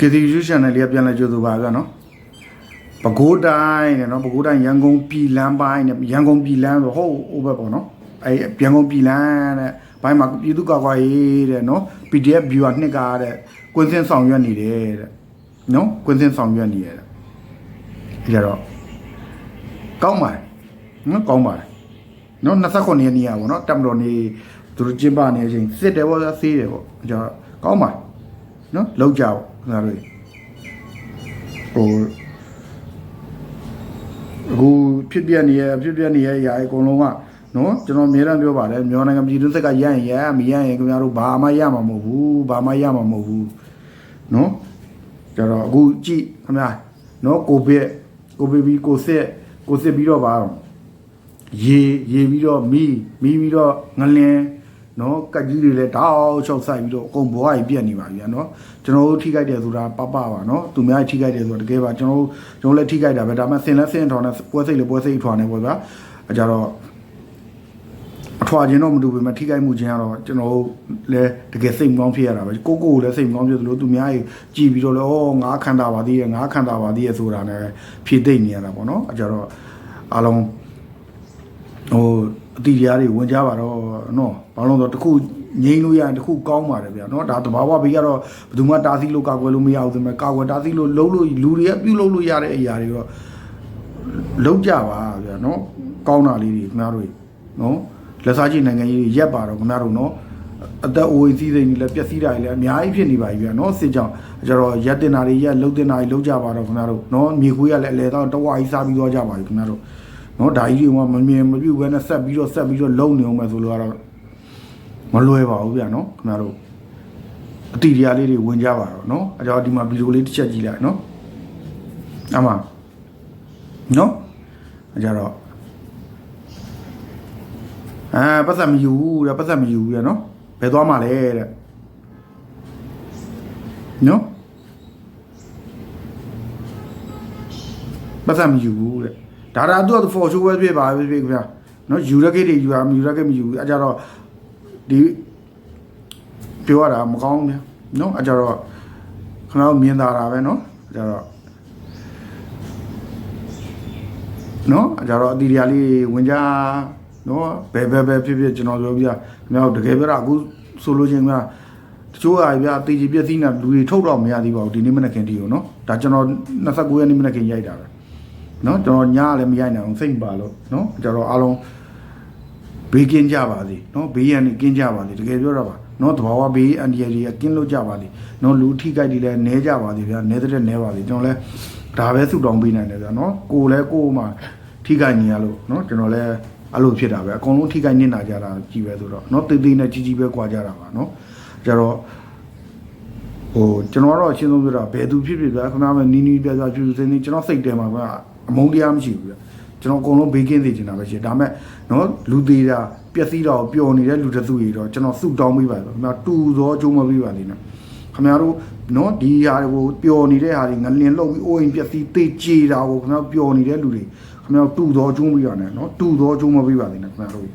ကေတီယူချန်နယ်လေးကပြန်လဲကြိုးသူပါဗျာနော်ပဲခူးတိုင်းနဲ့နော်ပဲခူးတိုင်းရန်ကုန်ပြည်လမ်းပိုင်းနဲ့ရန်ကုန်ပြည်လမ်းဆိုဟုတ်ဟိုဘက်ပေါ့နော်အဲရန်ကုန်ပြည်လမ်းတဲ့ဘိုင်းမှာပြည်သူ့ကာကွယ်ရေးတဲ့နော် PDF viewer နှစ်ကားတဲ့ကွင်းစင်းဆောင်ရွက်နေတယ်တဲ့နော်ကွင်းစင်းဆောင်ရွက်နေရတယ်အဲကြတော့ကောင်းပါတယ်နော်ကောင်းပါတယ်နော်29ရက်နေ့อ่ะဗောနော်တက်မတော်နေသူတို့ကျင်းပနေတဲ့အချိန်စစ်တယ်ဗောဆေးတယ်ဗောအဲကြတော့ကောင်းပါတယ်နော်လောက်ကြပါ ခင်ဗျားတို့ဟိုအခုဖြစ်ပြနေရဖြစ်ပြနေရအရာအကုန်လုံးကနော်ကျွန်တော်အများအားပြောပါတယ်မြန်မာနိုင်ငံပြည်တွင်းစက်ကရရင်ရမရရင်ခင်ဗျားတို့ဘာမှရမှာမဟုတ်ဘူးဘာမှရမှာမဟုတ်ဘူးနော်ကြတော့အခုကြည့်ခင်ဗျာနော်ကိုဗစ်ကိုဗစ်ပြီးကိုစစ်ကိုစစ်ပြီးတော့ပါရေရေပြီးတော့မီးမီးပြီးတော့ငလင်း နော်ကတ်ကြီးတွေလည်းတောက်ချောက်ဆိုင်ပြီးတော့အကုန်ဘွားကြီးပြက်နေပါပြီနော်ကျွန်တော်တို့ထိခိုက်တယ်ဆိုတာပပပါနော်သူများထိခိုက်တယ်ဆိုတာတကယ်ပါကျွန်တော်တို့ကျွန်တော်လည်းထိခိုက်တာပဲဒါပေမဲ့ဆင်လက်ဆင်ထောင်နဲ့ပွဲစိတ်လည်းပွဲစိတ်ထွာနေပေါ့ဗျာအဲကြတော့အထွာခြင်းတော့မတူပေမဲ့ထိခိုက်မှုချင်းကတော့ကျွန်တော်တို့လည်းတကယ်စိတ်မကောင်းဖြစ်ရတာပဲကိုကိုကိုလည်းစိတ်မကောင်းဖြစ်သလိုသူများကြီးကြည်ပြီးတော့လည်းဩငါခံတာပါသေးရဲ့ငါခံတာပါသေးရဲ့ဆိုတာနဲ့ဖြည့်သိမ့်နေရတာပေါ့နော်အဲကြတော့အားလုံးဟို အတီတရားတွေဝင်ကြပါတော့နော်ဘာလို့လဲဆိုတော့တစ်ခုငိမ့်လို့ရရင်တစ်ခုကောင်းပါတယ်ဗျာနော်ဒါတဘာဝဘေးကတော့ဘယ်သူမှတားဆီးလို့ကာကွယ်လို့မရဘူးဆိုပေမဲ့ကာကွယ်တားဆီးလို့လုံးလို့လူတွေကပြုတ်လုံးလို့ရတဲ့အရာတွေတော့လုံးကြပါဗျာနော်ကောင်းတာလေးတွေခင်ဗျားတို့နော်လက်စားချိနိုင်ငံကြီးတွေရက်ပါတော့ခင်ဗျားတို့နော်အသက်အိုးစီးစိမ်တွေလည်းပျက်စီးတာတွေလည်းအများကြီးဖြစ်နေပါပြီဗျာနော်စစ်ကြောင်ကျတော့ရက်တင်တာတွေရက်လုံးတင်တာတွေလုံးကြပါတော့ခင်ဗျားတို့နော်မြေခွေးကလည်းအလဲတော့တဝါကြီးစားပြီးသွားကြပါပြီခင်ဗျားတို့ နော်ဒါကြီးတွေကမမြင်မပြုတ်ဘဲနဲ့ဆက်ပြီးတော့ဆက်ပြီးတော့လုံနေအောင်မယ်ဆိုလို့ကတော့မလွယ်ပါဘူးဗျာနော်ခင်ဗျားတို့အတီတရားလေးတွေဝင်ကြပါတော့နော်အကြောင်းဒီမှာဗီဒီယိုလေးတစ်ချက်ကြည့်လိုက်နော်အမနော်အကြတော့အာပတ်သက်မယူဘူးတဲ့ပတ်သက်မယူဘူးရနော်ဘယ်သွားမှလဲတဲ့နော်ပတ်သက်မယူဘူးတဲ့ ဒါဒါသူက for show ပဲဖြစ်ပါပဲဖြစ်ခင်ဗျာနော်ယူရက်ကိတွေယူရမယူရက်ကိမယူဘူးအဲကြတော့ဒီပြောရတာမကောင်းဘူးနော်အဲကြတော့ခဏမြင်သာတာပဲနော်အဲကြတော့နော်အဲကြတော့အတီရီယာလေးဝင်ကြနော်ဘယ်ဘယ်ဘယ်ဖြစ်ဖြစ်ကျွန်တော်ပြောပြခင်ဗျာတကယ်ပြောတာအခုဆိုလို့ချင်းကတချို့ဟာဗျာတေကြီးပြက်စီးနေလူတွေထုတ်တော့မရသေးပါဘူးဒီနေ့မနေ့ခင်တီကိုနော်ဒါကျွန်တော်29ရက်နေ့မနေ့ခင်ရိုက်တာပဲ နော်ကျွန်တော်ညလည်းမရိုက်နိုင်အောင်စိတ်မပါလို့နော်ကျွန်တော်အားလုံးဘေးကင်းကြပါစေနော်ဘေးရန်နေကင်းကြပါစေတကယ်ပြောတာပါနော်တဘာဝဘေးအန်ဒီရီကကင်းလို့ကြပါစေနော်လူထိကြိုက်တွေလည်းနဲကြပါစေဗျာနဲတဲ့နဲပါစေကျွန်တော်လည်းဒါပဲဆုတောင်းပေးနိုင်တယ်ဗျာနော်ကိုယ်လည်းကိုယ်မှထိကြိုက်နေရလို့နော်ကျွန်တော်လည်းအဲ့လိုဖြစ်တာပဲအကုန်လုံးထိကြိုက်နေတာကြတာကြီးပဲဆိုတော့နော်တေးသေးနဲ့ကြီးကြီးပဲကြွားကြတာပါနော်ကြတော့ဟိုကျွန်တော်ကတော့အရှင်းဆုံးပြောတာဘယ်သူဖြစ်ဖြစ်ဗျာခင်ဗျားမနီးနီးပြပြပြပြစင်းစင်းကျွန်တော်စိတ်ထဲမှာက အမုန်းတရားမရှိဘူးဗျာကျွန်တော်အကုန်လုံးဘေးကင်းစေချင်တာပဲရှိတယ်ဒါပေမဲ့နော်လူသေးတာပျက်စီးတော့ပျော်နေတဲ့လူတစ်စုကြီးတော့ကျွန်တော်စုတောင်းပေးပါဆိုခင်ဗျာတူသောအကျိုးမပေးပါသေးနဲ့ခင်ဗျားတို့နော်ဒီဟာတွေကိုပျော်နေတဲ့ဟာတွေငလင်လောက်ပြီးအိုးအိမ်ပျက်စီးတေးကြေတာကိုခင်ဗျားပျော်နေတဲ့လူတွေခင်ဗျားတူသောအကျိုးမပေးပါနဲ့နော်တူသောအကျိုးမပေးပါသေးနဲ့ခင်ဗျားတို့